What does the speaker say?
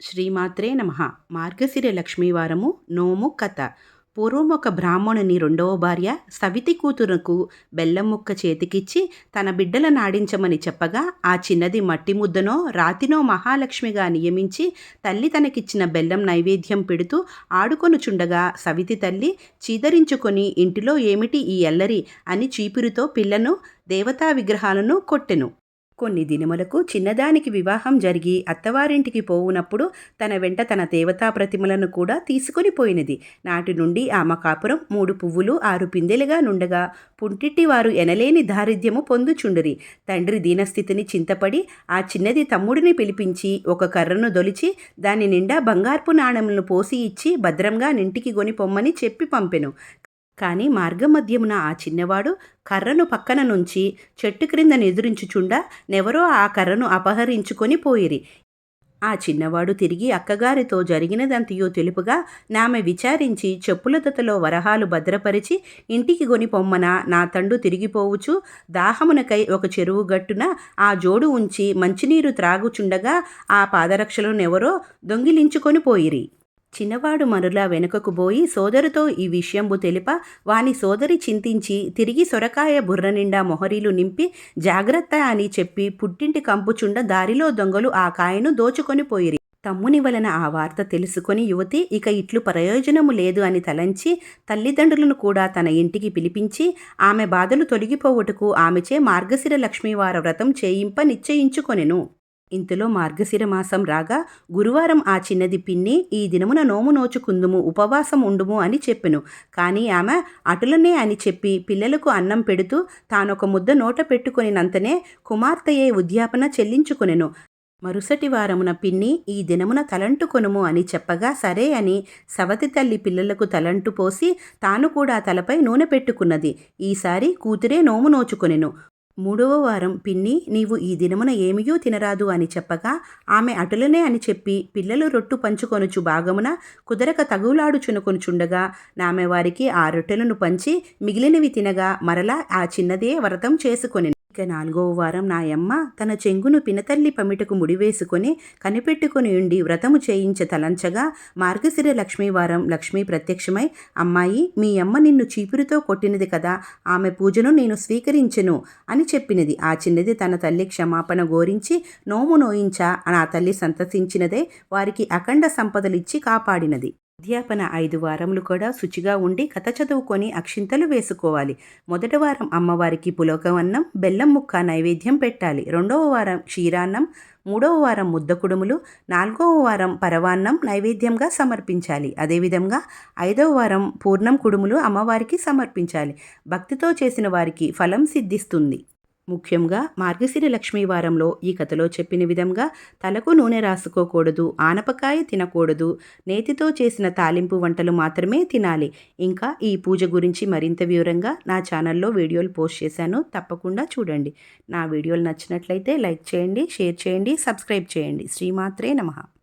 శ్రీమాత్రే నమ. మార్గశిర లక్ష్మీవారము నోము కథ. పూర్వం ఒక బ్రాహ్మణుని రెండవ భార్య సవితి కూతురుకు బెల్లం ముక్క చేతికిచ్చి తన బిడ్డల నాడించమని చెప్పగా ఆ చిన్నది మట్టి ముద్దనో రాతినో మహాలక్ష్మిగా నియమించి తల్లి తనకిచ్చిన బెల్లం నైవేద్యం పెడుతూ ఆడుకొనుచుండగా సవితి తల్లి చీదరించుకొని ఇంటిలో ఏమిటి ఈ ఎల్లరి అని చీపురుతో పిల్లను దేవతా విగ్రహాలను కొట్టెను. కొన్ని దినములకు చిన్నదానికి వివాహం జరిగి అత్తవారింటికి పోవునప్పుడు తన వెంట తన దేవతా ప్రతిమలను కూడా తీసుకుని పోయినది. నాటి నుండి ఆమె కాపురం మూడు పువ్వులు ఆరు పిందెలుగా నుండగా పుంటిట్టి వారు ఎనలేని దారిద్ర్యము పొందుచుండిరి. తండ్రి దీనస్థితిని చింతపడి ఆ చిన్నది తమ్ముడిని పిలిపించి ఒక కర్రను దొలిచి దాని నిండా బంగార్పు నాణములను పోసి ఇచ్చి భద్రంగా నింటికి గొని పొమ్మని చెప్పి పంపెను. కానీ మార్గమధ్యమున ఆ చిన్నవాడు కర్రను పక్కన నుంచి చెట్టు క్రింద నెదురించుచుండా నెవరో ఆ కర్రను అపహరించుకొని పోయిరి. ఆ చిన్నవాడు తిరిగి అక్కగారితో జరిగినదంతయో తెలుపుగా నామె విచారించి చెప్పుల దతలో వరహాలు భద్రపరిచి ఇంటికి గొని పొమ్మన నా తండు తిరిగిపోవుచు దాహమునకై ఒక చెరువు గట్టున ఆ జోడు ఉంచి మంచినీరు త్రాగుచుండగా ఆ పాదరక్షలను ఎవరో దొంగిలించుకొని పోయిరి. చిన్నవాడు మరులా వెనుకకు పోయి సోదరుతో ఈ విషయంబు తెలిప వాని సోదరి చింతించి తిరిగి సొరకాయ బుర్ర నిండా మొహరీలు నింపి జాగ్రత్త అని చెప్పి పుట్టింటి కంపుచుండ దారిలో దొంగలు ఆ కాయను దోచుకొని పోయిరి. తమ్ముని వలన ఆ వార్త తెలుసుకొని యువతి ఇక ఇట్లు ప్రయోజనము లేదు అని తలంచి తల్లిదండ్రులను కూడా తన ఇంటికి పిలిపించి ఆమె బాధలు తొలగిపోవుటకు ఆమెచే మార్గశిర లక్ష్మీవార వ్రతం చేయింప నిశ్చయించుకొనెను. ఇంతలో మార్గశిర మాసం రాగా గురువారం ఆ చిన్నది పిన్ని ఈ దినమున నోము నోచుకుందుము ఉపవాసం ఉండుము అని చెప్పెను. కానీ ఆమె అటులనే అని చెప్పి పిల్లలకు అన్నం పెడుతూ తానొక ముద్ద నోట పెట్టుకొనినంతనే కుమార్తెయే ఉద్యాపన చెల్లించుకునెను. మరుసటి వారమున పిన్ని ఈ దినమున తలంటు కొనుము అని చెప్పగా సరే అని సవతి తల్లి పిల్లలకు తలంటు పోసి తాను కూడా తలపై నూనె పెట్టుకున్నది. ఈసారి కూతురే నోము నోచుకొనెను. మూడవ వారం పిన్ని నీవు ఈ దినమున ఏమియో తినరాదు అని చెప్పగా ఆమె అటులనే అని చెప్పి పిల్లలు రొట్టు పంచుకొనుచు భాగమున కుదరక తగులాడుచునుకొనుచుండగా నామె వారికి ఆ రొట్టెలను పంచి మిగిలినవి తినగా మరలా ఆ చిన్నదే వ్రతం చేసుకొని ఇక నాలుగవ వారం నాయమ్మ తన చెంగును పినతల్లి పమిటకు ముడివేసుకొని కనిపెట్టుకుని ఉండి వ్రతము చేయించ తలంచగా మార్గశిర లక్ష్మీవారం లక్ష్మీ ప్రత్యక్షమై అమ్మాయి మీ అమ్మ నిన్ను చీపురుతో కొట్టినది కదా ఆమె పూజను నేను స్వీకరించెను అని చెప్పినది. ఆ చిన్నది తన తల్లి క్షమాపణ గోరించి నోము నోయించా నా తల్లి సంతసించినదే వారికి అఖండ సంపదలిచ్చి కాపాడినది. అధ్యాపన ఐదు వారములు కూడా శుచిగా ఉండి కథ చదువుకొని అక్షింతలు వేసుకోవాలి. మొదటి వారం అమ్మవారికి పులోకవన్నం బెల్లం ముక్క నైవేద్యం పెట్టాలి. రెండవ వారం క్షీరాన్నం మూడవ వారం ముద్ద కుడుములు నాలుగవ వారం పరవాన్నం నైవేద్యంగా సమర్పించాలి. అదేవిధంగా ఐదవ వారం పూర్ణం కుడుములు అమ్మవారికి సమర్పించాలి. భక్తితో చేసిన వారికి ఫలం సిద్ధిస్తుంది. ముఖ్యంగా మార్గశిర లక్ష్మీ వారంలో ఈ కథలో చెప్పిన విధంగా తలకు నూనె రాసుకోకూడదు ఆనపకాయ తినకూడదు నేతితో చేసిన తాలింపు వంటలు మాత్రమే తినాలి. ఇంకా ఈ పూజ గురించి మరింత వివరంగా నా ఛానల్లో వీడియోలు పోస్ట్ చేశాను. తప్పకుండా చూడండి. నా వీడియోలు నచ్చినట్లయితే లైక్ చేయండి షేర్ చేయండి సబ్స్క్రైబ్ చేయండి. శ్రీమాత్రే నమః.